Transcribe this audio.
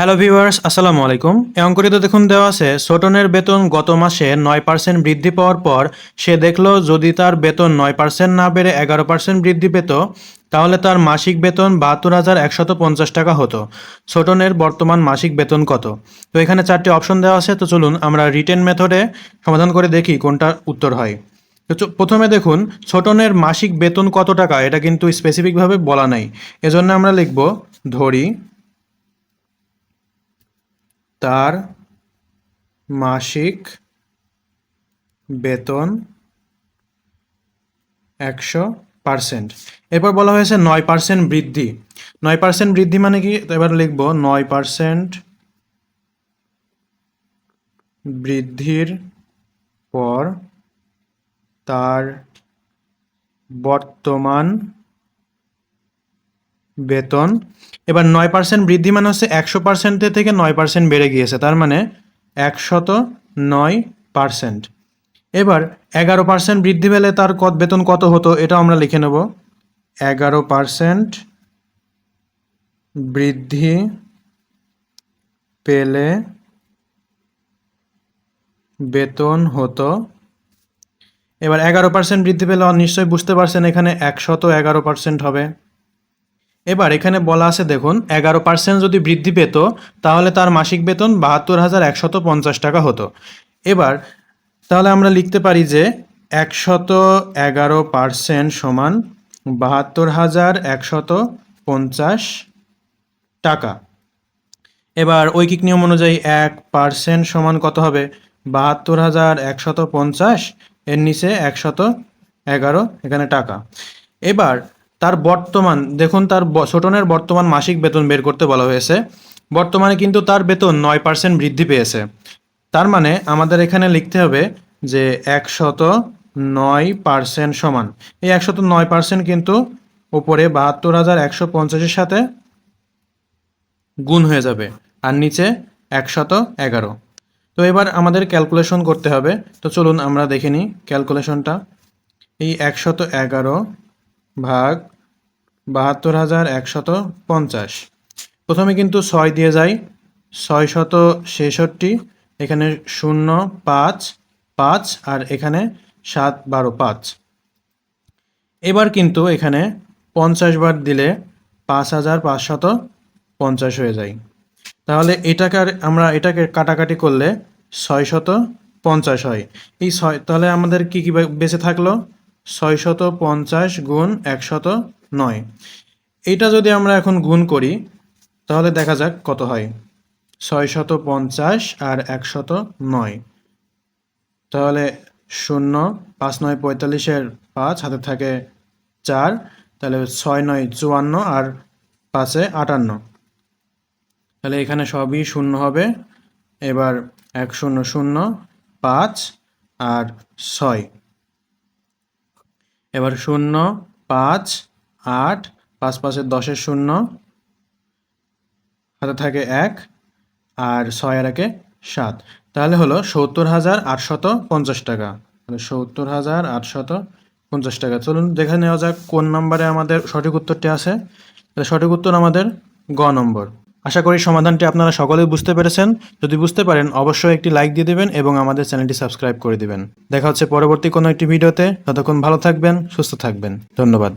Hello viewers আসসালামু আলাইকুম। এই অঙ্কটিতে দেখুন, দেওয়া আছে ছোটনের বেতন গত মাসে নয় পার্সেন্ট বৃদ্ধি পাওয়ার পর সে দেখল, যদি তার বেতন নয় পার্সেন্ট না বেড়ে এগারো পার্সেন্ট বৃদ্ধি পেত, তাহলে তার মাসিক বেতন বাহাত্তর হাজার একশত পঞ্চাশ টাকা হতো। ছোটনের বর্তমান মাসিক বেতন কত? তো এখানে চারটি অপশন দেওয়া আছে, তো চলুন আমরা রিটেন মেথডে সমাধান করে দেখি কোনটা উত্তর হয়। তো প্রথমে দেখুন ছোটনের মাসিক বেতন কত টাকা, এটা কিন্তু স্পেসিফিকভাবে বলা নাই। এজন্য আমরা লিখব, ধরি তার মাসিক বেতন একশো পার্সেন্ট এরপর বলা হয়েছে নয় পার্সেন্ট বৃদ্ধি। নয় পার্সেন্ট বৃদ্ধি মানে কি? এবার লিখব নয় পার্সেন্ট বৃদ্ধির পর তার বর্তমান বেতন। এবার নয় পার্সেন্ট বৃদ্ধি মানে হচ্ছে একশো পার্সেন্টের থেকে নয় পার্সেন্ট বেড়ে গিয়েছে, তার মানে একশত নয় পার্সেন্ট এবার এগারো পার্সেন্ট বৃদ্ধি পেলে তার কত বেতন কত হতো এটা আমরা লিখে নেব। এগারো পার্সেন্ট বৃদ্ধি পেলে বেতন হতো। এবার এগারো পার্সেন্ট বৃদ্ধি পেলে নিশ্চয়ই বুঝতে পারছেন এখানে একশত এগারো পার্সেন্ট হবে। এবার এখানে বলা আছে, দেখুন, এগারো পার্সেন্ট যদি বৃদ্ধি পেত, তাহলে তার মাসিক বেতন বাহাত্তর হাজার একশত পঞ্চাশ টাকা হতো। এবার, তাহলে আমরা লিখতে পারি যে একশত এগারো পার্সেন্ট সমান বাহাত্তর হাজার একশত পঞ্চাশ টাকা। এবার ঐকিক নিয়ম অনুযায়ী এক পার্সেন্ট সমান কত হবে? বাহাত্তর হাজার একশত পঞ্চাশ, এর নিচে একশত এগারো, এখানে টাকা। এবার তার বর্তমান, দেখুন তার ছোটনের বর্তমান মাসিক বেতন বের করতে বলা হয়েছে। বর্তমানে কিন্তু তার বেতন নয় পার্সেন্ট বৃদ্ধি পেয়েছে। তার মানে আমাদের এখানে লিখতে হবে যে একশত নয় পার্সেন্ট সমান। এই একশত নয় পার্সেন্ট কিন্তু ওপরে বাহাত্তর হাজার একশো পঞ্চাশের সাথে গুণ হয়ে যাবে। আর নিচে একশত এগারো। তো এবার আমাদের ক্যালকুলেশন করতে হবে। তো চলুন আমরা দেখে নিই ক্যালকুলেশনটা এই একশত এগারো ভাগ বাহাত্তর হাজার একশত পঞ্চাশ। প্রথমে কিন্তু ছয় দিয়ে যাই ছয় শত ছেষট্টি, এখানে শূন্য, পাঁচ পাঁচ, আর এখানে সাত, বারো, পাঁচ। এবার কিন্তু এখানে পঞ্চাশ বার দিলে পাঁচ হাজার পাঁচশত পঞ্চাশ হয়ে যায়। তাহলে এটাকে আমরা এটাকে কাটাকাটি করলে ছয় শত পঞ্চাশ হয়। এই ছয়, তাহলে আমাদের কি কী বেঁচে থাকল? ছয় শত পঞ্চাশ গুণ একশত নয়। এটা যদি আমরা এখন গুণ করি, তাহলে দেখা যাক কত হয়। ছয় শত পঞ্চাশ আর একশত নয় তাহলে শূন্য, পাঁচ নয় পঁয়তাল্লিশের পাঁচ, হাতে থাকে চার। তাহলে ছয় নয় চুয়ান্ন আর পাঁচে আটান্ন। তাহলে এখানে সবই শূন্য হবে। এবার এক শূন্য শূন্য, পাঁচ আর ছয়। এবার শূন্য, পাঁচ আট, পাঁচ পাঁচের দশের শূন্য, হাতে থাকে এক আর ছয় আর একে সাত। তাহলে হলো সত্তর হাজার আটশত পঞ্চাশ টাকা। তাহলে সত্তর হাজার আটশত পঞ্চাশ টাকা। চলুন দেখে নেওয়া যাক কোন নম্বরে আমাদের সঠিক উত্তরটি আছে। সঠিক উত্তর আমাদের গ নম্বর। আশা করি সমাধানটি আপনারা সকলেই বুঝতে পেরেছেন। যদি বুঝতে পারেন, অবশ্যই একটি লাইক দিয়ে দিবেন এবং আমাদের চ্যানেলটি সাবস্ক্রাইব করে দিবেন। দেখা হচ্ছে পরবর্তী কোনো একটি ভিডিওতে। ততক্ষণ ভালো থাকবেন, সুস্থ থাকবেন। ধন্যবাদ।